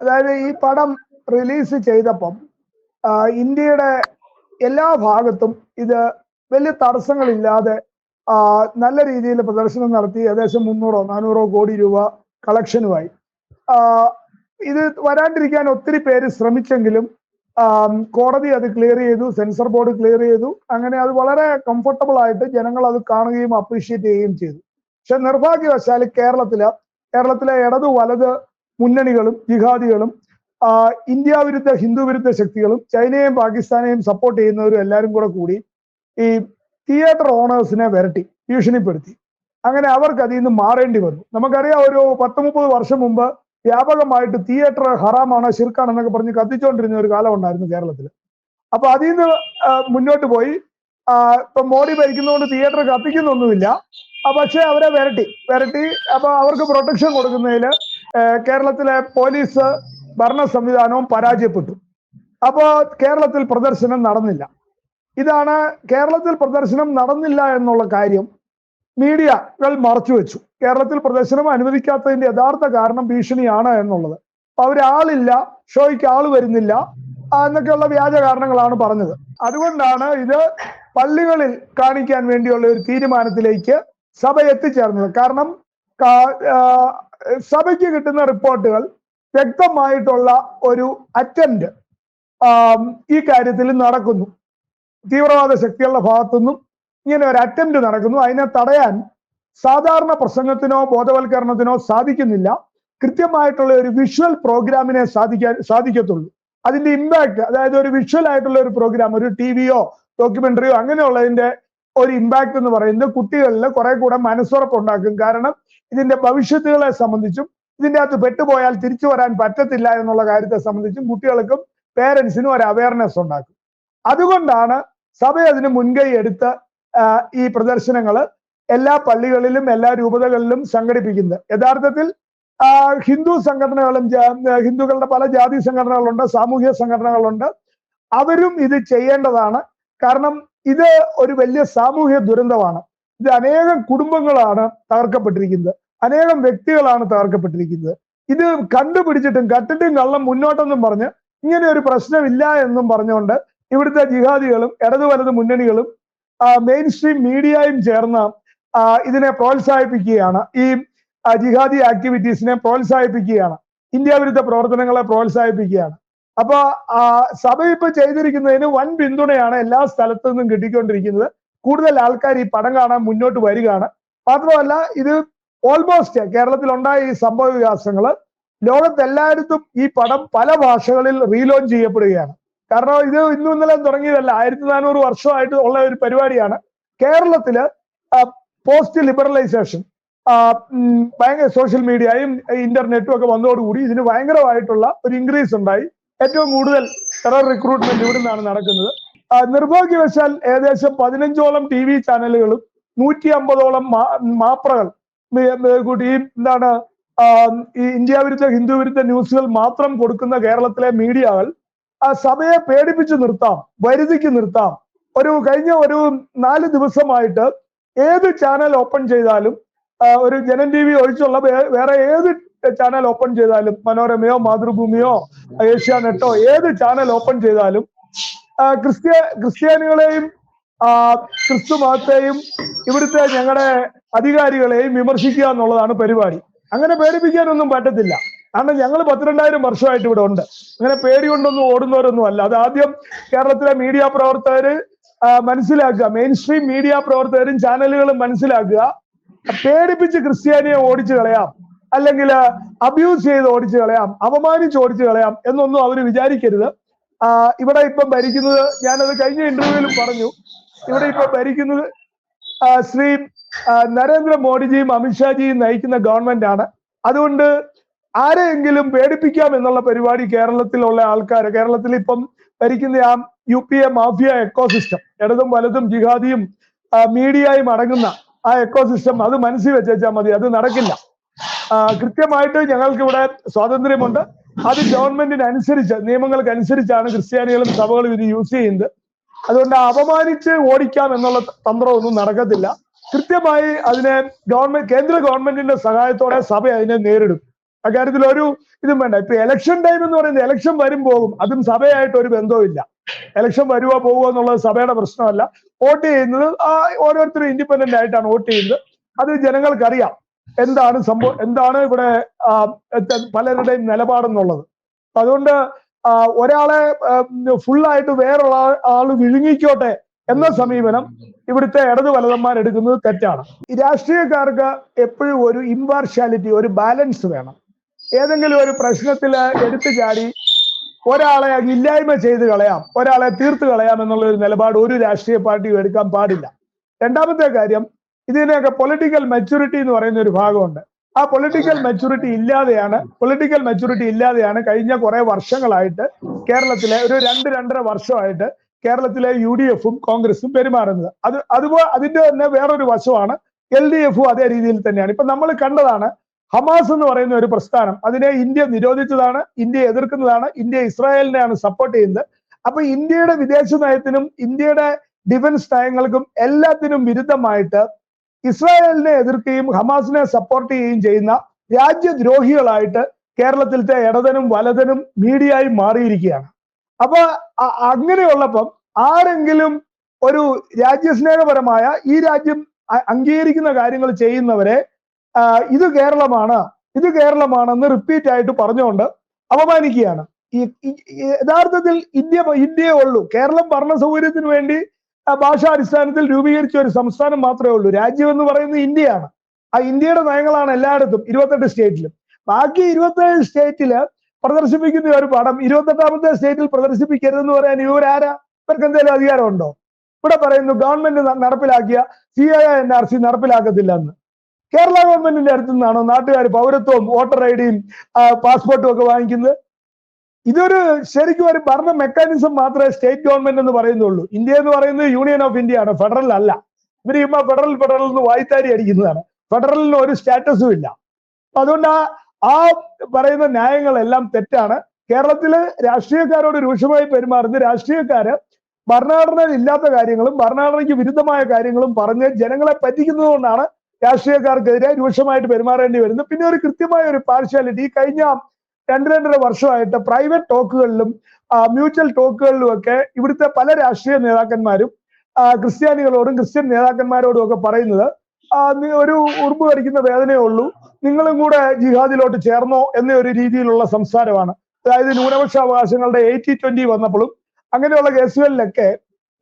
അതായത് ഈ പടം റിലീസ് ചെയ്തപ്പം ഇന്ത്യയുടെ എല്ലാ ഭാഗത്തും ഇത് വലിയ തടസ്സങ്ങളില്ലാതെ നല്ല രീതിയിൽ പ്രദർശനം നടത്തി ഏകദേശം മുന്നൂറോ നാനൂറോ കോടി രൂപ കളക്ഷനുമായി. ഇത് വരാണ്ടിരിക്കാൻ ഒത്തിരി പേര് ശ്രമിച്ചെങ്കിലും കോടതി അത് ക്ലിയർ ചെയ്തു സെൻസർ ബോർഡ് ക്ലിയർ ചെയ്തു. അങ്ങനെ അത് വളരെ കംഫർട്ടബിൾ ആയിട്ട് ജനങ്ങൾ അത് കാണുകയും അപ്രീഷിയേറ്റ് ചെയ്യുകയും ചെയ്തു. പക്ഷെ നിർഭാഗ്യവശാൽ കേരളത്തിലെ കേരളത്തിലെ ഇടതു വലത് മുന്നണികളും ജിഹാദികളും ഇന്ത്യ വിരുദ്ധ ഹിന്ദു വിരുദ്ധ ശക്തികളും ചൈനയെയും പാകിസ്ഥാനെയും സപ്പോർട്ട് ചെയ്യുന്നവരും എല്ലാവരും കൂടെ കൂടി ഈ തിയേറ്റർ ഓണേഴ്സിനെ വരട്ടി ഭീഷണിപ്പെടുത്തി. അങ്ങനെ അവർക്ക് അതിൽ നിന്ന് മാറേണ്ടി വന്നു. നമുക്കറിയാം ഒരു പത്ത് മുപ്പത് വർഷം മുമ്പ് വ്യാപകമായിട്ട് തിയേറ്റർ ഹറാമാണ് ശിർക്കാണെന്നൊക്കെ പറഞ്ഞ് കത്തിച്ചുകൊണ്ടിരുന്ന ഒരു കാലം ഉണ്ടായിരുന്നു കേരളത്തിൽ അപ്പൊ അതിൽ നിന്ന് മുന്നോട്ട് പോയി. ഇപ്പൊ മോഡി ഭരിക്കുന്നതുകൊണ്ട് തിയേറ്റർ കത്തിക്കുന്നൊന്നുമില്ല. പക്ഷെ അവരെ വരട്ടി വരട്ടി. അപ്പൊ അവർക്ക് പ്രൊട്ടക്ഷൻ കൊടുക്കുന്നതിൽ കേരളത്തിലെ പോലീസ് ഭരണ സംവിധാനവും പരാജയപ്പെട്ടു. അപ്പോൾ കേരളത്തിൽ പ്രദർശനം നടന്നില്ല. ഇതാണ് കേരളത്തിൽ പ്രദർശനം നടന്നില്ല എന്നുള്ള കാര്യം മീഡിയകൾ മറച്ചു വെച്ചു. കേരളത്തിൽ പ്രദർശനം അനുവദിക്കാത്തതിന്റെ യഥാർത്ഥ കാരണം ഭീഷണിയാണ് എന്നുള്ളത്. അവരാളില്ല ഷോയ്ക്ക് ആൾ വരുന്നില്ല എന്നൊക്കെയുള്ള വ്യാജ കാരണങ്ങളാണ് പറഞ്ഞത്. അതുകൊണ്ടാണ് ഇത് പള്ളികളിൽ കാണിക്കാൻ വേണ്ടിയുള്ള ഒരു തീരുമാനത്തിലേക്ക് സഭ എത്തിച്ചേർന്നത്. കാരണം സഭയ്ക്ക് കിട്ടുന്ന റിപ്പോർട്ടുകൾ വ്യക്തമായിട്ടുള്ള ഒരു അറ്റംപ്റ്റ് ഈ കാര്യത്തിൽ നടക്കുന്നു. തീവ്രവാദ ശക്തികളുടെ ഭാഗത്തുനിന്നും ഇങ്ങനെ ഒരു അറ്റംപ്റ്റ് നടക്കുന്നു. അതിനെ തടയാൻ സാധാരണ പ്രസംഗത്തിനോ ബോധവൽക്കരണത്തിനോ സാധിക്കുന്നില്ല. കൃത്യമായിട്ടുള്ള ഒരു വിഷ്വൽ പ്രോഗ്രാമിനെ സാധിക്കാൻ സാധിക്കത്തുള്ളൂ. അതിന്റെ ഇമ്പാക്ട് അതായത് ഒരു വിഷ്വൽ ആയിട്ടുള്ള ഒരു പ്രോഗ്രാം ഒരു ടി വിയോ ഡോക്യുമെന്ററിയോ അങ്ങനെയുള്ളതിന്റെ ഒരു ഇമ്പാക്ട് എന്ന് പറയുന്നത് കുട്ടികളിൽ കുറെ കൂടെ മനസ്സുറപ്പുണ്ടാക്കും. കാരണം ഇതിന്റെ ഭവിഷ്യത്തുകളെ സംബന്ധിച്ചും ഇതിന്റെ അകത്ത് പെട്ടുപോയാൽ തിരിച്ചു വരാൻ പറ്റത്തില്ല എന്നുള്ള കാര്യത്തെ സംബന്ധിച്ചും കുട്ടികൾക്കും പേരൻസിനും ഒരു അവയർനെസ് ഉണ്ടാക്കും. അതുകൊണ്ടാണ് സഭ അതിന് മുൻകൈ എടുത്ത് ഈ പ്രദർശനങ്ങൾ എല്ലാ പള്ളികളിലും എല്ലാ രൂപതകളിലും സംഘടിപ്പിക്കുന്നത്. യഥാർത്ഥത്തിൽ ഹിന്ദു സംഘടനകളും ഹിന്ദുക്കളുടെ പല ജാതി സംഘടനകളുണ്ട് സാമൂഹിക സംഘടനകളുണ്ട്. അവരും ഇത് ചെയ്യേണ്ടതാണ്. കാരണം ഇത് ഒരു വലിയ സാമൂഹ്യ ദുരന്തമാണ്. ഇത് അനേകം കുടുംബങ്ങളാണ് തകർക്കപ്പെട്ടിരിക്കുന്നത്. അനേകം വ്യക്തികളാണ് തകർക്കപ്പെട്ടിരിക്കുന്നത്. ഇത് കണ്ടുപിടിച്ചിട്ടും കട്ടിട്ടും കള്ളം മുന്നോട്ടെന്നും പറഞ്ഞ് ഇങ്ങനെ ഒരു പ്രശ്നമില്ല എന്നും പറഞ്ഞുകൊണ്ട് ഇവിടുത്തെ ജിഹാദികളും ഇടതു വലത് മുന്നണികളും മെയിൻ സ്ട്രീം മീഡിയയും ചേർന്ന് ഇതിനെ പ്രോത്സാഹിപ്പിക്കുകയാണ്. ഈ ജിഹാദി ആക്ടിവിറ്റീസിനെ പ്രോത്സാഹിപ്പിക്കുകയാണ്. ഇന്ത്യ വിരുദ്ധ പ്രവർത്തനങ്ങളെ പ്രോത്സാഹിപ്പിക്കുകയാണ്. അപ്പൊ സഭ ഇപ്പൊ ചെയ്തിരിക്കുന്നതിന് വൻ പിന്തുണയാണ് എല്ലാ സ്ഥലത്തു നിന്നും കിട്ടിക്കൊണ്ടിരിക്കുന്നത്. കൂടുതൽ ആൾക്കാർ ഈ പടം കാണാൻ മുന്നോട്ട് വരികയാണ്. മാത്രമല്ല ഇത് ഓൾമോസ്റ്റ് കേരളത്തിൽ ഉണ്ടായ ഈ സംഭവ വികാസങ്ങൾ ലോകത്തെല്ലായിടത്തും ഈ പടം പല ഭാഷകളിൽ റീലോഞ്ച് ചെയ്യപ്പെടുകയാണ്. കാരണം ഇത് ഇന്നും ഇന്നലെ തുടങ്ങിയതല്ല. ആയിരത്തി നാനൂറ് വർഷമായിട്ട് ഉള്ള ഒരു പരിപാടിയാണ്. കേരളത്തിൽ പോസ്റ്റ് ലിബറലൈസേഷൻ ഭയങ്കര സോഷ്യൽ മീഡിയയും ഇന്റർനെറ്റും ഒക്കെ വന്നതോടുകൂടി ഇതിന് ഭയങ്കരമായിട്ടുള്ള ഒരു ഇൻക്രീസ് ഉണ്ടായി. ഏറ്റവും കൂടുതൽ ടെറർ റിക്രൂട്ട്മെന്റ് ഇവിടെ നിന്നാണ് നടക്കുന്നത്. നിർഭാഗ്യവശാൽ ഏകദേശം പതിനഞ്ചോളം ടി വി ചാനലുകളും നൂറ്റി അമ്പതോളം മാപ്രകൾ കൂട്ടി എന്താണ് ഈ ഇന്ത്യ വിരുദ്ധ ഹിന്ദു വിരുദ്ധ ന്യൂസുകൾ മാത്രം കൊടുക്കുന്ന കേരളത്തിലെ മീഡിയകൾ ആ സഭയെ പേടിപ്പിച്ച് നിർത്താം വരുതിക്ക് നിർത്താം. ഒരു കഴിഞ്ഞ ഒരു നാല് ദിവസമായിട്ട് ഏത് ചാനൽ ഓപ്പൺ ചെയ്താലും ഒരു ജനൻ ടി വി ഒഴിച്ചുള്ള വേറെ ഏത് ചാനൽ ഓപ്പൺ ചെയ്താലും മനോരമയോ മാതൃഭൂമിയോ ഏഷ്യാനെറ്റോ ഏത് ചാനൽ ഓപ്പൺ ചെയ്താലും ക്രിസ്ത്യ ക്രിസ്ത്യാനികളെയും ക്രിസ്തു മതത്തെയും ഇവിടുത്തെ ഞങ്ങളുടെ അധികാരികളെയും വിമർശിക്കുക എന്നുള്ളതാണ് പരിപാടി. അങ്ങനെ പേടിപ്പിക്കാനൊന്നും പറ്റത്തില്ല. കാരണം ഞങ്ങൾ പത്തിരണ്ടായിരം വർഷമായിട്ട് ഇവിടെ ഉണ്ട്. അങ്ങനെ പേടി കൊണ്ടൊന്നും ഓടുന്നവരൊന്നും അല്ല. അത് ആദ്യം കേരളത്തിലെ മീഡിയ പ്രവർത്തകര് മനസ്സിലാക്കുക. മെയിൻ സ്ട്രീം മീഡിയ പ്രവർത്തകരും ചാനലുകളും മനസ്സിലാക്കുക. പേടിപ്പിച്ച് ക്രിസ്ത്യാനിയെ ഓടിച്ചു കളയാം. അല്ലെങ്കിൽ അബ്യൂസ് ചെയ്ത് ഓടിച്ചു കളയാം. അപമാനിച്ച് ഓടിച്ചു കളയാം എന്നൊന്നും അവർ വിചാരിക്കരുത്. ഇവിടെ ഇപ്പം ഭരിക്കുന്നത് ഞാനത് കഴിഞ്ഞ ഇന്റർവ്യൂവിലും പറഞ്ഞു. ഇവിടെ ഇപ്പൊ ഭരിക്കുന്നത് ശ്രീ ആ, നരേന്ദ്രമോദിജിയും അമിത്ഷാജിയും നയിക്കുന്ന ഗവൺമെന്റ് ആണ്. അതുകൊണ്ട് ആരെയെങ്കിലും പേടിപ്പിക്കാം എന്നുള്ള പരിപാടി കേരളത്തിലുള്ള ആൾക്കാർ കേരളത്തിൽ ഇപ്പം ഭരിക്കുന്ന ആ U P A mafia ecosystem ഇടതും വലതും ജിഹാദിയും മീഡിയയും അടങ്ങുന്ന ആ എക്കോസിസ്റ്റം അത് മനസ്സിൽ വെച്ചേച്ചാൽ മതി അത് നടക്കില്ല. കൃത്യമായിട്ട് ഞങ്ങൾക്ക് ഇവിടെ സ്വാതന്ത്ര്യമുണ്ട്. അത് ഗവൺമെന്റിന് അനുസരിച്ച് നിയമങ്ങൾക്ക് അനുസരിച്ചാണ് ക്രിസ്ത്യാനികളും സഭകളും ഇത് യൂസ് ചെയ്യുന്നത്. അതുകൊണ്ട് അപമാനിച്ച് ഓടിക്കാം എന്നുള്ള തന്ത്രമൊന്നും നടക്കത്തില്ല. കൃത്യമായി അതിനെ ഗവൺമെന്റ് കേന്ദ്ര ഗവൺമെന്റിന്റെ സഹായത്തോടെ സഭ അതിനെ നേരിടും. അക്കാര്യത്തിൽ ഒരു ഇതും വേണ്ട. ഇപ്പൊ ഇലക്ഷൻ ടൈം എന്ന് പറയുന്നത് ഇലക്ഷൻ വരും പോകും. അതും സഭയായിട്ട് ഒരു ബന്ധവുമില്ല. ഇലക്ഷൻ വരുവോ പോവുമോ എന്നുള്ളത് സഭയുടെ പ്രശ്നമല്ല. വോട്ട് ചെയ്യുന്നത് ഓരോരുത്തരും ഇൻഡിപെൻഡന്റ് ആയിട്ടാണ് വോട്ട് ചെയ്യുന്നത്. അത് ജനങ്ങൾക്കറിയാം. എന്താണ് സംഭവം? എന്താണ് ഇവിടെ പലരുടെയും നിലപാടെന്നുള്ളത്? അതുകൊണ്ട് ഒരാളെ ഫുള്ളായിട്ട് വേറൊരാൾ ആൾ വിഴുങ്ങിക്കോട്ടെ എന്ന സമീപനം ഇവിടുത്തെ ഇടതു വലതന്മാർ എടുക്കുന്നത് തെറ്റാണ്. രാഷ്ട്രീയക്കാർക്ക് എപ്പോഴും ഒരു ഇമ്പാർഷ്യാലിറ്റി ഒരു ബാലൻസ് വേണം. ഏതെങ്കിലും ഒരു പ്രശ്നത്തിൽ എടുത്തു ചാടി ഒരാളെ ഇല്ലായ്മ ചെയ്ത് കളയാം ഒരാളെ തീർത്ത് കളയാം എന്നുള്ള ഒരു നിലപാട് ഒരു രാഷ്ട്രീയ പാർട്ടിയും എടുക്കാൻ പാടില്ല. രണ്ടാമത്തെ കാര്യം ഇതിനെയൊക്കെ പൊളിറ്റിക്കൽ മെച്ചൂരിറ്റി എന്ന് പറയുന്ന ഒരു ഭാഗമുണ്ട്. ആ പൊളിറ്റിക്കൽ മെച്ചൂരിറ്റി ഇല്ലാതെയാണ് പൊളിറ്റിക്കൽ മെച്ചൂരിറ്റി ഇല്ലാതെയാണ് കഴിഞ്ഞ കുറെ വർഷങ്ങളായിട്ട് കേരളത്തിലെ ഒരു രണ്ട് രണ്ടര വർഷമായിട്ട് കേരളത്തിലെ യു ഡി എഫും കോൺഗ്രസും പെരുമാറുന്നത്. അത് അതുപോലെ അതിന്റെ തന്നെ വേറൊരു വശമാണ് എൽ ഡി എഫും അതേ രീതിയിൽ തന്നെയാണ്. ഇപ്പൊ നമ്മൾ കണ്ടതാണ് ഹമാസ് എന്ന് പറയുന്ന ഒരു പ്രസ്ഥാനം അതിനെ ഇന്ത്യ നിരോധിച്ചതാണ് ഇന്ത്യ എതിർക്കുന്നതാണ് ഇന്ത്യ ഇസ്രായേലിനെയാണ് സപ്പോർട്ട് ചെയ്യുന്നത്. അപ്പൊ ഇന്ത്യയുടെ വിദേശ നയത്തിനും ഇന്ത്യയുടെ ഡിഫൻസ് നയങ്ങൾക്കും എല്ലാത്തിനും വിരുദ്ധമായിട്ട് ഇസ്രായേലിനെ എതിർക്കുകയും ഹമാസിനെ സപ്പോർട്ട് ചെയ്യുകയും ചെയ്യുന്ന രാജ്യദ്രോഹികളായിട്ട് കേരളത്തിലത്തെ ഇടതനും വലതനും മീഡിയയും മാറിയിരിക്കുകയാണ്. അപ്പൊ അങ്ങനെയുള്ളപ്പം ആരെങ്കിലും ഒരു രാജ്യസ്നേഹപരമായ ഈ രാജ്യം അംഗീകരിക്കുന്ന കാര്യങ്ങൾ ചെയ്യുന്നവരെ ഇത് കേരളമാണ് ഇത് കേരളമാണെന്ന് റിപ്പീറ്റ് ആയിട്ട് പറഞ്ഞുകൊണ്ട് അപമാനിക്കുകയാണ്. യഥാർത്ഥത്തിൽ ഇന്ത്യ ഇന്ത്യയെ ഉള്ളൂ. കേരളം ഭരണ സൗകര്യത്തിന് വേണ്ടി ഭാഷാടിസ്ഥാനത്തിൽ രൂപീകരിച്ച ഒരു സംസ്ഥാനം മാത്രമേ ഉള്ളൂ. രാജ്യം എന്ന് പറയുന്നത് ഇന്ത്യയാണ്. ആ ഇന്ത്യയുടെ നയങ്ങളാണ് എല്ലായിടത്തും ഇരുപത്തെട്ട് സ്റ്റേറ്റിലും. ബാക്കി ഇരുപത്തേഴ് സ്റ്റേറ്റിൽ പ്രദർശിപ്പിക്കുന്ന ഒരു പടം ഇരുപത്തെട്ടാമത്തെ സ്റ്റേറ്റിൽ പ്രദർശിപ്പിക്കരുതെന്ന് പറയാൻ ഇവരാരാ? ഇവർക്ക് എന്തെങ്കിലും അധികാരമുണ്ടോ? ഇവിടെ പറയുന്നു ഗവൺമെന്റ് നടപ്പിലാക്കിയ C I N R C നടപ്പിലാക്കത്തില്ല എന്ന് കേരള ഗവൺമെന്റിന്റെ അടുത്തു നിന്നാണോ നാട്ടുകാർ പൗരത്വവും വോട്ടർ ഐ ഡിയും പാസ്പോർട്ടും ഒക്കെ വാങ്ങിക്കുന്നത്? ഇതൊരു ശരിക്കും ഒരു ഭരണ മെക്കാനിസം മാത്രമേ സ്റ്റേറ്റ് ഗവൺമെന്റ് എന്ന് പറയുന്നുള്ളൂ. ഇന്ത്യ എന്ന് പറയുന്നത് യൂണിയൻ ഓഫ് ഇന്ത്യ ആണ്. ഫെഡറൽ അല്ല. ഇവർ ഇമ്മ ഫെഡറൽ ഫെഡറൽ എന്ന് വായ്ത്താരി അടിക്കുന്നതാണ്. ഫെഡറലിന് ഒരു സ്റ്റാറ്റസും ഇല്ല. അതുകൊണ്ട് ആ ആ പറയുന്ന ന്യായങ്ങളെല്ലാം തെറ്റാണ്. കേരളത്തിൽ രാഷ്ട്രീയക്കാരോട് രൂക്ഷമായി പെരുമാറുന്ന രാഷ്ട്രീയക്കാര് ഭരണഘടനയിൽ ഇല്ലാത്ത കാര്യങ്ങളും ഭരണഘടനയ്ക്ക് വിരുദ്ധമായ കാര്യങ്ങളും പറഞ്ഞ് ജനങ്ങളെ പറ്റിക്കുന്നത് കൊണ്ടാണ് രാഷ്ട്രീയക്കാർക്കെതിരെ രൂക്ഷമായിട്ട് പെരുമാറേണ്ടി വരുന്നത്. പിന്നെ ഒരു കൃത്യമായ ഒരു പാർഷ്യാലിറ്റി കഴിഞ്ഞ രണ്ട് രണ്ടര വർഷമായിട്ട് പ്രൈവറ്റ് ടോക്കുകളിലും മ്യൂച്വൽ ടോക്കുകളിലും ഒക്കെ ഇവിടുത്തെ പല രാഷ്ട്രീയ നേതാക്കന്മാരും ക്രിസ്ത്യാനികളോടും ക്രിസ്ത്യൻ നേതാക്കന്മാരോടും ഒക്കെ പറയുന്നത് ഒരു ഉറുമ്പ് കടിക്കുന്ന വേദനയേ ഉള്ളൂ. നിങ്ങളും കൂടെ ജിഹാദിലോട്ട് ചേർന്നോ എന്ന ഒരു രീതിയിലുള്ള സംസാരമാണ്. അതായത് ന്യൂനപക്ഷ അവകാശങ്ങളുടെ എയ്റ്റി ട്വന്റി വന്നപ്പോഴും അങ്ങനെയുള്ള കേസുകളിലൊക്കെ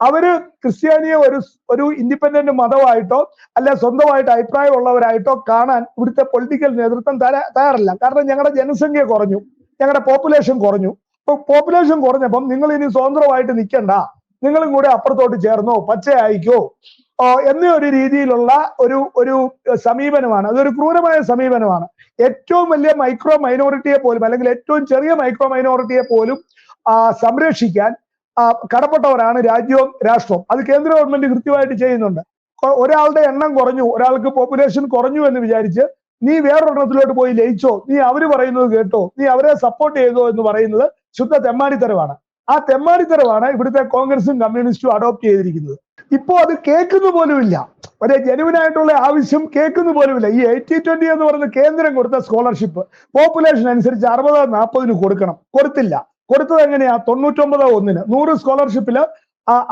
അവർ ക്രിസ്ത്യാനിയെ ഒരു ഒരു ഇൻഡിപെൻഡന്റ് മതമായിട്ടോ അല്ലെ സ്വന്തമായിട്ട് അഭിപ്രായമുള്ളവരായിട്ടോ കാണാൻ ഇവിടുത്തെ പൊളിറ്റിക്കൽ നേതൃത്വം തയ്യാറല്ല. കാരണം ഞങ്ങളുടെ ജനസംഖ്യ കുറഞ്ഞു ഞങ്ങളുടെ പോപ്പുലേഷൻ കുറഞ്ഞു. ഇപ്പൊ പോപ്പുലേഷൻ കുറഞ്ഞപ്പം നിങ്ങൾ ഇനി സ്വതന്ത്രമായിട്ട് നിൽക്കണ്ട നിങ്ങളും കൂടെ അപ്പുറത്തോട്ട് ചേർന്നോ പച്ചയായിക്കോ. എന്ന ഒരു രീതിയിലുള്ള ഒരു ഒരു സമീപനമാണ്. അതൊരു ക്രൂരമായ സമീപനമാണ്. ഏറ്റവും വലിയ മൈക്രോ മൈനോറിറ്റിയെ പോലും അല്ലെങ്കിൽ ഏറ്റവും ചെറിയ മൈക്രോ മൈനോറിറ്റിയെ പോലും സംരക്ഷിക്കാൻ കടപ്പെട്ടവരാണ് രാജ്യവും രാഷ്ട്രവും. അത് കേന്ദ്ര ഗവൺമെന്റ് കൃത്യമായിട്ട് ചെയ്യുന്നുണ്ട്. ഒരാളുടെ എണ്ണം കുറഞ്ഞു ഒരാൾക്ക് പോപ്പുലേഷൻ കുറഞ്ഞു എന്ന് വിചാരിച്ച് നീ വേറൊരെണ്ണത്തിലോട്ട് പോയി ലയിച്ചോ നീ അവർ പറയുന്നത് കേട്ടോ നീ അവരെ സപ്പോർട്ട് ചെയ്തോ എന്ന് പറയുന്നത് ശുദ്ധ തെമ്മാടിത്തരമാണ്. ആ തെമ്മാടിത്തരമാണ് ഇവിടുത്തെ കോൺഗ്രസും കമ്മ്യൂണിസ്റ്റും അഡോപ്റ്റ് ചെയ്തിരിക്കുന്നത്. ഇപ്പോ അത് കേൾക്കുന്ന പോലുമില്ല. ഒരു ജനുവിനായിട്ടുള്ള ആവശ്യം കേൾക്കുന്ന പോലുമില്ല. ഈ എയ്റ്റി ട്വന്റി എന്ന് പറയുന്ന കേന്ദ്രം കൊടുത്ത സ്കോളർഷിപ്പ് പോപ്പുലേഷൻ അനുസരിച്ച് അറുപത് നാൽപ്പതിന് കൊടുക്കണം. കൊടുത്തില്ല. കൊടുത്തത് എങ്ങനെയാ? തൊണ്ണൂറ്റൊമ്പത് ഒന്നിന്. നൂറ് സ്കോളർഷിപ്പിൽ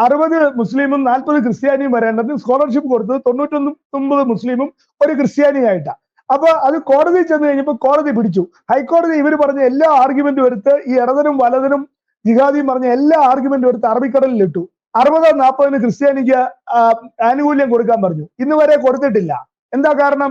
അറുപത് മുസ്ലിമും നാൽപ്പത് ക്രിസ്ത്യാനിയും വരേണ്ടത് സ്കോളർഷിപ്പ് കൊടുത്തത് തൊണ്ണൂറ്റൊമ്പത് മുസ്ലിമും ഒരു ക്രിസ്ത്യാനിയായിട്ടാ. അപ്പൊ അത് കോടതി ചെന്ന് കഴിഞ്ഞപ്പോൾ കോടതി പിടിച്ചു. ഹൈക്കോടതി ഇവർ പറഞ്ഞ എല്ലാ ആർഗ്യുമെന്റും എടുത്ത് ഈ ഇടതനും വലതനും ജിഹാദിയും പറഞ്ഞ എല്ലാ ആർഗ്യുമെന്റും എടുത്ത് അറബിക്കടലിൽ ഇട്ടു. അറുപത് നാൽപ്പതിന് ക്രിസ്ത്യാനിക്ക് ആനുകൂല്യം കൊടുക്കാൻ പറഞ്ഞു. ഇന്ന് വരെ കൊടുത്തിട്ടില്ല. എന്താ കാരണം?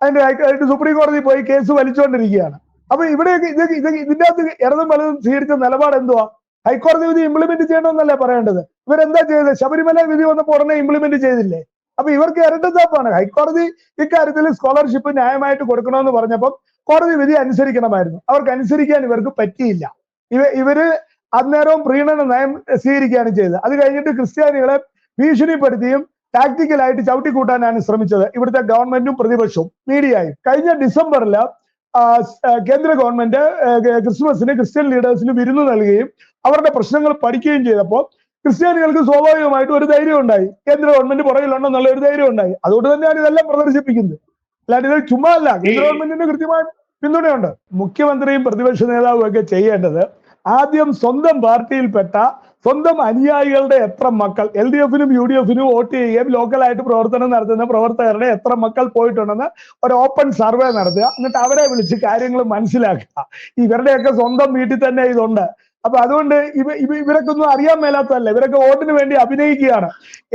അതിന്റെ സുപ്രീം കോടതി പോയി കേസ് വലിച്ചുകൊണ്ടിരിക്കുകയാണ് അപ്പൊ ഇവിടെയൊക്കെ ഇതൊക്കെ ഇത് ഇതിന്റെ അകത്ത് ഇടതും വലതും സ്വീകരിച്ച നിലപാട് എന്തുവാ? ഹൈക്കോടതി വിധി ഇംപ്ലിമെന്റ് ചെയ്യണമെന്നല്ലേ പറയേണ്ടത്? ഇവരെന്താ ചെയ്തത്? ശബരിമല വിധി വന്നപ്പോൾ ഉടനെ ഇംപ്ലിമെന്റ് ചെയ്തില്ലേ? അപ്പൊ ഇവർക്ക് ഇരട്ടത്താപ്പാണ് ഹൈക്കോടതി ഇക്കാര്യത്തിൽ സ്കോളർഷിപ്പ് ന്യായമായിട്ട് കൊടുക്കണമെന്ന് പറഞ്ഞപ്പം കോടതി വിധി അനുസരിക്കണമായിരുന്നു. അവർക്ക് അനുസരിക്കാൻ ഇവർക്ക് പറ്റിയില്ല. ഇവ ഇവർ അന്നേരവും പ്രീണന നയം സ്വീകരിക്കുകയാണ് ചെയ്തത്. അത് കഴിഞ്ഞിട്ട് ക്രിസ്ത്യാനികളെ ഭീഷണിപ്പെടുത്തിയും ടാക്ടിക്കലായിട്ട് ചവിട്ടിക്കൂട്ടാനാണ് ശ്രമിച്ചത്. ഇവിടുത്തെ ഗവൺമെന്റും പ്രതിപക്ഷവും മീഡിയയും കഴിഞ്ഞ ഡിസംബറിൽ കേന്ദ്ര ഗവൺമെന്റ് ക്രിസ്മസിന് ക്രിസ്ത്യൻ ലീഡേഴ്സിന് വിരുന്ന് നൽകുകയും അവരുടെ പ്രശ്നങ്ങൾ പഠിക്കുകയും ചെയ്തപ്പോൾ ക്രിസ്ത്യാനികൾക്ക് സ്വാഭാവികമായിട്ടും ഒരു ധൈര്യം ഉണ്ടായി. കേന്ദ്ര ഗവൺമെന്റ് പുറകിലുണ്ടെന്നുള്ള ഒരു ധൈര്യം ഉണ്ടായി. അതുകൊണ്ട് തന്നെയാണ് ഇതെല്ലാം പ്രദർശിപ്പിക്കുന്നത്. അല്ലാണ്ട് ഇത് ചുമ്മാ അല്ല. കേന്ദ്ര ഗവൺമെന്റിന് കൃത്യമായ പിന്തുണയുണ്ട്. മുഖ്യമന്ത്രിയും പ്രതിപക്ഷ നേതാവും ഒക്കെ ചെയ്യേണ്ടത് ആദ്യം സ്വന്തം പാർട്ടിയിൽപ്പെട്ട സ്വന്തം അനുയായികളുടെ എത്ര മക്കൾ? എൽ ഡി എഫിനും യു ഡി എഫിനും വോട്ട് ചെയ്യുകയും ലോക്കലായിട്ട് പ്രവർത്തനം നടത്തുന്ന പ്രവർത്തകരുടെ എത്ര മക്കൾ പോയിട്ടുണ്ടെന്ന് ഒരു ഓപ്പൺ സർവേ നടത്തുക. എന്നിട്ട് അവരെ വിളിച്ച് കാര്യങ്ങൾ മനസ്സിലാക്കുക. ഇവരുടെയൊക്കെ സ്വന്തം വീട്ടിൽ തന്നെ ഇതുണ്ട്. അപ്പൊ അതുകൊണ്ട് ഇവ ഇവ ഇവരൊക്കെ ഒന്നും അറിയാൻ മേലാത്തതല്ല. ഇവരൊക്കെ വോട്ടിന് വേണ്ടി അഭിനയിക്കുകയാണ്.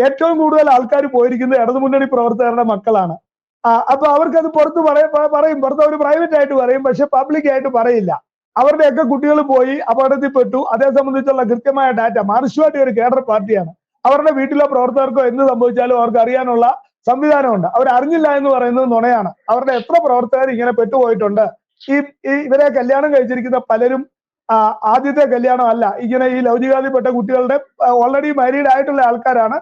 ഏറ്റവും കൂടുതൽ ആൾക്കാർ പോയിരിക്കുന്നത് ഇടതുമുന്നണി പ്രവർത്തകരുടെ മക്കളാണ്. അപ്പൊ അവർക്കത് പുറത്ത് പറയും പറയും. പുറത്ത് അവർ പ്രൈവറ്റ് ആയിട്ട് പറയും. പക്ഷെ പബ്ലിക് ആയിട്ട് പറയില്ല. അവരുടെയൊക്കെ കുട്ടികൾ പോയി അപകടത്തിൽപ്പെട്ടു അതേ സംബന്ധിച്ചുള്ള കൃത്യമായ ഡാറ്റ മാർഷ്യമായിട്ട് ഒരു കേഡർ പാർട്ടിയാണ്. അവരുടെ വീട്ടിലെ പ്രവർത്തകർക്കോ എന്ത് സംഭവിച്ചാലും അവർക്ക് അറിയാനുള്ള സംവിധാനമുണ്ട്. അവർ അറിഞ്ഞില്ല എന്ന് പറയുന്നത് നുണയാണ്. അവരുടെ എത്ര പ്രവർത്തകർ ഇങ്ങനെ പെട്ടുപോയിട്ടുണ്ട്. ഈ ഇവരെ കല്യാണം കഴിച്ചിരിക്കുന്ന പലരും ആദ്യത്തെ കല്യാണം അല്ല. ഇങ്ങനെ ഈ ലൗചികാതിപ്പെട്ട കുട്ടികളുടെ ഓൾറെഡി മാരീഡ് ആയിട്ടുള്ള ആൾക്കാരാണ്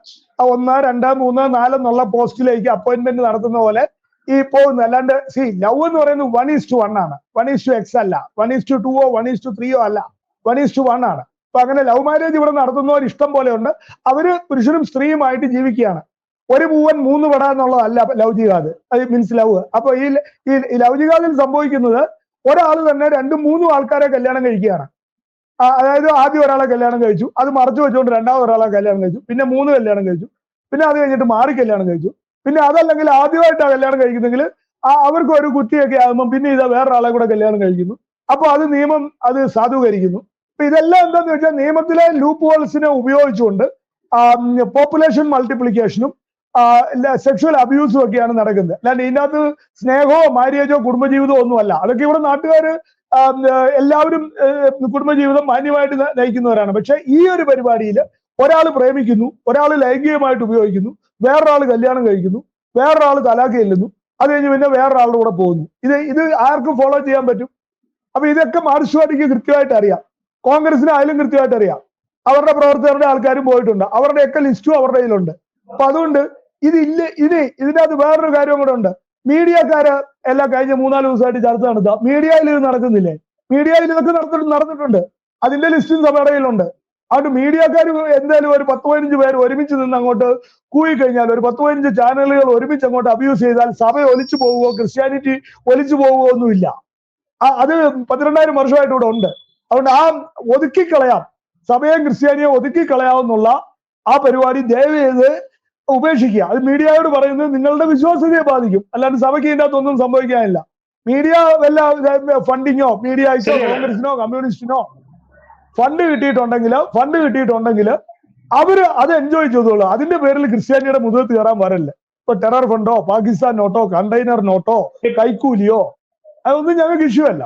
ഒന്ന് രണ്ട് മൂന്ന് നാല് എന്നുള്ള പോസ്റ്റിലേക്ക് അപ്പോയിന്റ്മെന്റ് നടത്തുന്ന പോലെ ഈ പോകുന്നു അല്ലാണ്ട് സി ലവ് എന്ന് പറയുന്നത് വൺ ഈസ് ടു വൺ ആണ്. വൺ ഈസ് ടു എക്സ് അല്ല. വൺ ഈസ് ടു ടുവോ വൺ ഈസ് ടു ത്രീയോ അല്ല. വൺ ഈസ് ടു വൺ ആണ്. അപ്പൊ അങ്ങനെ ലവ് മാരേജ് ഇവിടെ നടത്തുന്നവർ ഇഷ്ടം പോലെ ഉണ്ട്. അവർ പുരുഷനും സ്ത്രീയുമായിട്ട് ജീവിക്കുകയാണ്. ഒരു പൂവൻ മൂന്ന് പട എന്നുള്ളതല്ല ലവ് ജിഹാദ്. അത് മീൻസ് ലവ് അപ്പൊ ഈ ഈ ലവ് ജിഹാദിൽ സംഭവിക്കുന്നത് ഒരാൾ തന്നെ രണ്ടും മൂന്നും ആൾക്കാരെ കല്യാണം കഴിക്കുകയാണ്. അതായത് ആദ്യം ഒരാളെ കല്യാണം കഴിച്ചു. അത് മറച്ചു വെച്ചുകൊണ്ട് രണ്ടാമത് ഒരാളെ കല്യാണം കഴിച്ചു. പിന്നെ മൂന്ന് കല്യാണം കഴിച്ചു. പിന്നെ അത് കഴിഞ്ഞിട്ട് മാറി കല്യാണം കഴിച്ചു. പിന്നെ അതല്ലെങ്കിൽ ആദ്യമായിട്ടാണ് കല്യാണം കഴിക്കുന്നെങ്കിൽ അവർക്ക് ഒരു കുത്തിയൊക്കെ ആകുമ്പോൾ പിന്നെ ഇതാ വേറൊരാളെ കൂടെ കല്യാണം കഴിക്കുന്നു. അപ്പോൾ അത് നിയമം അത് സാധൂകരിക്കുന്നു. അപ്പൊ ഇതെല്ലാം എന്താന്ന് വെച്ചാൽ നിയമത്തിലെ ലൂപ്പ് ഹോൾസിനെ ഉപയോഗിച്ചുകൊണ്ട് പോപ്പുലേഷൻ മൾട്ടിപ്ലിക്കേഷനും സെക്ഷൽ അബ്യൂസും ഒക്കെയാണ് നടക്കുന്നത്. അല്ലാണ്ട് ഇതിനകത്ത് സ്നേഹമോ മാര്യേജോ കുടുംബജീവിതമോ ഒന്നുമല്ല. അതൊക്കെ ഇവിടെ നാട്ടുകാർ എല്ലാവരും കുടുംബജീവിതം മാന്യമായിട്ട് നയിക്കുന്നവരാണ്. പക്ഷെ ഈ ഒരു പരിപാടിയിൽ ഒരാൾ പ്രേമിക്കുന്നു ഒരാൾ ലൈംഗികമായിട്ട് ഉപയോഗിക്കുന്നു വേറൊരാൾ കല്യാണം കഴിക്കുന്നു വേറൊരാൾ തലാഖ് ചെല്ലുന്നു അത് കഴിഞ്ഞ് പിന്നെ വേറൊരാളുടെ കൂടെ പോകുന്നു. ഇത് ഇത് ആർക്കും ഫോളോ ചെയ്യാൻ പറ്റും. അപ്പൊ ഇതൊക്കെ മാർക്സ് കൃത്യമായിട്ട് അറിയാം. കോൺഗ്രസിന് ആയാലും കൃത്യമായിട്ട് അറിയാം. അവരുടെ പ്രവർത്തകരുടെ ആൾക്കാരും പോയിട്ടുണ്ട്. അവരുടെയൊക്കെ ലിസ്റ്റും അവരുടെ കയ്യിലുണ്ട്. അപ്പൊ അതുകൊണ്ട് ഇതില്ല ഇനി ഇതിനകത്ത് വേറൊരു കാര്യം കൂടെ ഉണ്ട്. മീഡിയക്കാര് എല്ലാം കഴിഞ്ഞ മൂന്നാൽ ദിവസമായിട്ട് ചർച്ച നടത്തുക മീഡിയയിൽ ഇത് നടക്കുന്നില്ലേ? മീഡിയയിൽ ഇതൊക്കെ നടത്തി നടന്നിട്ടുണ്ട്. അതിന്റെ ലിസ്റ്റും സഭയുടെ കയ്യിലുണ്ട്. അതുകൊണ്ട് മീഡിയക്കാർ എന്തായാലും ഒരു പത്ത് പതിനഞ്ച് പേര് ഒരുമിച്ച് നിന്ന് അങ്ങോട്ട് കൂയിക്കഴിഞ്ഞാൽ ഒരു പത്ത് പതിനഞ്ച് ചാനലുകൾ ഒരുമിച്ച് അങ്ങോട്ട് അബ്യൂസ് ചെയ്താൽ സഭ ഒലിച്ചു പോവുകയോ ക്രിസ്ത്യാനിറ്റി ഒലിച്ചു പോവുകയോ ഒന്നുമില്ല. അത് പന്ത്രണ്ടായിരം വർഷമായിട്ട് ഇവിടെ ഉണ്ട്. അതുകൊണ്ട് ആ ഒതുക്കിക്കളയാം. സഭയെ ക്രിസ്ത്യാനിയെ ഒതുക്കിക്കളയാവുന്നുള്ള ആ പരിപാടി ദയവ് ചെയ്ത് ഉപേക്ഷിക്കുക. അത് മീഡിയയോട് പറയുന്നത് നിങ്ങളുടെ വിശ്വാസ്യതയെ ബാധിക്കും. അല്ലാണ്ട് സഭയ്ക്ക് ഇതിന്റെ അകത്തൊന്നും സംഭവിക്കാനില്ല. മീഡിയ വല്ല ഫണ്ടിങ്ങോ മീഡിയ കോൺഗ്രസിനോ കമ്മ്യൂണിസ്റ്റിനോ ഫണ്ട് കിട്ടിയിട്ടുണ്ടെങ്കിൽ ഫണ്ട് കിട്ടിയിട്ടുണ്ടെങ്കിൽ അവർ അത് എൻജോയ് ചെയ്തോളൂ. അതിന്റെ പേരിൽ ക്രിസ്ത്യാനിയുടെ മുഖത്ത് കയറാൻ വരല്ല. ഇപ്പൊ ടെറർ ഫണ്ടോ പാകിസ്ഥാൻ നോട്ടോ കണ്ടെയ്നർ നോട്ടോ കൈക്കൂലിയോ അതൊന്നും ഞങ്ങൾക്ക് ഇഷ്യൂ അല്ല.